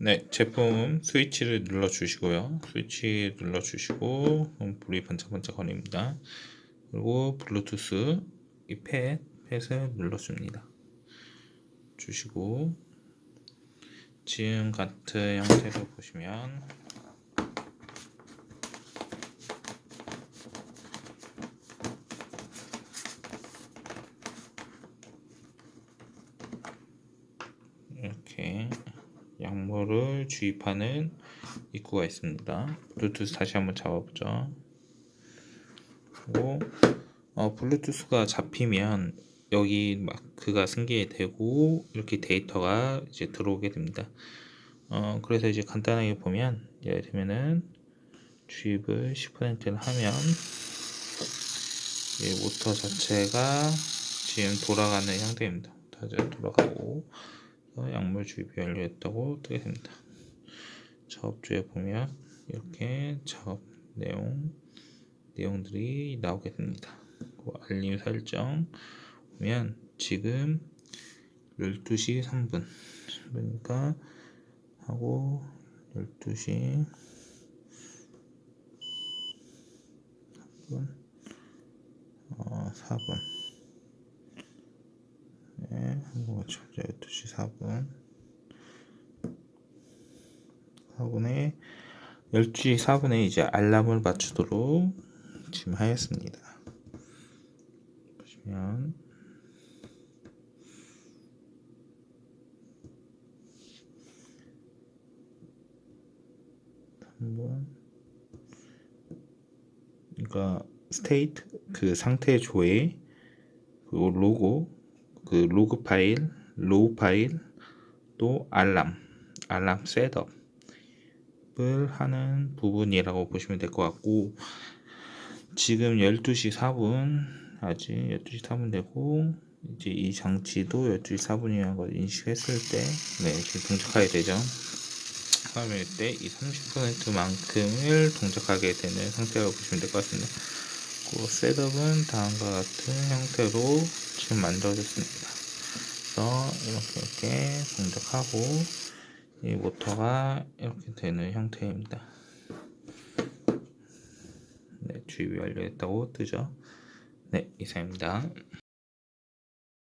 네, 제품 스위치를 눌러 주시고요. 스위치 눌러 주시고 그럼 불이 반짝반짝 거립니다. 그리고 블루투스 이 팻, 팻을 눌러 줍니다. 주시고 지금 같은 형태로 보시면 이렇게 양모를 주입하는 입구가 있습니다. 블루투스 다시 한번 잡아보죠. 그리고 어, 블루투스가 잡히면 여기 마크가 승계되고 이렇게 데이터가 이제 들어오게 됩니다. 어, 그래서 이제 간단하게 보면 예를 들면은 주입을 10%를 하면 이 모터 자체가 지금 돌아가는 형태입니다. 다시 돌아가고 어, 약물 주입이 완료했다고 뜨게 됩니다. 작업주에 보면 이렇게 작업 내용 내용들이 나오게 됩니다. 그 알림 설정 보면 지금 12시 3분 그러니까 하고 12시 3분 어, 4분 맞춰 12시 4분. 4분에 12시 4분에 이제 알람을 맞추도록 지금 하였습니다. 보시면. 한번 그러니까 스테이트 그 상태 조회 그리고 로고 그 로그 파일 로우 파일 또 알람 알람 셋업을 하는 부분이라고 보시면 될 것 같고 지금 12시 4분 아직 12시 4분 되고 이제 이 장치도 12시 4분이라는 걸 인식했을 때 네, 지금 동작하게 되죠. 화면 때이 30%만큼을 동작하게 되는 상태라고 보시면 될 것 같습니다. 그 셋업은 다음과 같은 형태로 지금 만들어졌습니다. 그래서 이렇게 이렇게 동작하고 이 모터가 이렇게 되는 형태입니다. 네, 주입이 완료했다고 뜨죠. 네, 이상입니다.